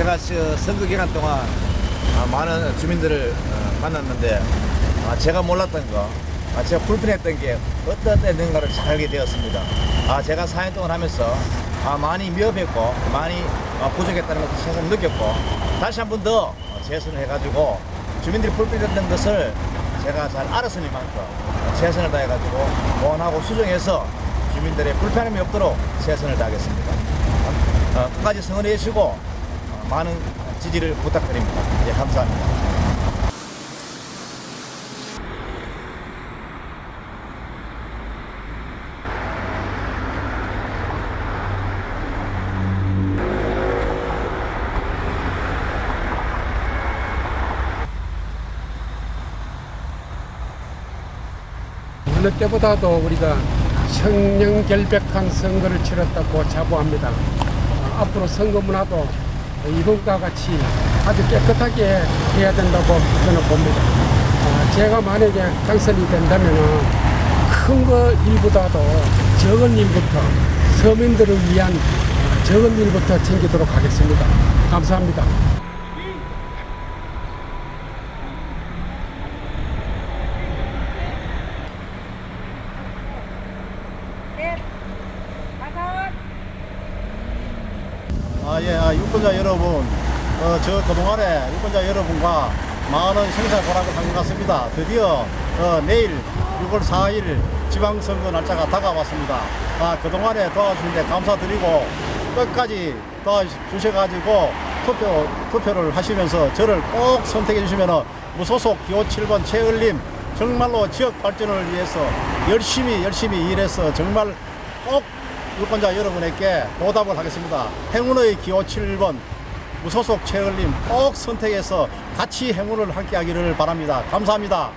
제가 저 선거 기간 동안 아, 많은 주민들을 어, 만났는데 아, 제가 몰랐던 거, 아, 제가 불편했던 게 어떠했는가를 잘 알게 되었습니다. 아, 제가 4년 동안 하면서 아, 많이 미흡했고 많이 아, 부족했다는 것을 새삼 느꼈고 다시 한 번더 어, 재선을 해가지고 주민들이 불편했던 것을 제가 잘 알았으니 만큼 최선을 다해가지고 보완하고 수정해서 주민들의 불편함이 없도록 최선을 다하겠습니다. 어, 끝까지 성원해 주시고 어, 많은 지지를 부탁드립니다. 예, 감사합니다. 어느 때보다도 우리가 청렴결백한 선거를 치렀다고 자부합니다. 어, 앞으로 선거 문화도 이번과 같이 아주 깨끗하게 해야 된다고 저는 봅니다. 어, 제가 만약에 당선이 된다면 큰 거 일보다도 적은 일부터 서민들을 위한 어, 적은 일부터 챙기도록 하겠습니다. 감사합니다. 아, 예, 아, 유권자 여러분, 어, 저 그동안에 유권자 여러분과 많은 생사 고락을 한것 같습니다. 드디어 어, 내일 6월 4일 지방선거 날짜가 다가왔습니다. 아, 그동안에 도와주신데 감사드리고 끝까지 도와주셔가지고 투표, 투표를 하시면서 저를 꼭 선택해 주시면 무소속 기호 7번 최을림 정말로 지역 발전을 위해서 열심히 열심히 일해서 정말 꼭 유권자 여러분에게 보답을 하겠습니다. 행운의 기호 7번 무소속 최을림 꼭 선택해서 같이 행운을 함께 하기를 바랍니다. 감사합니다.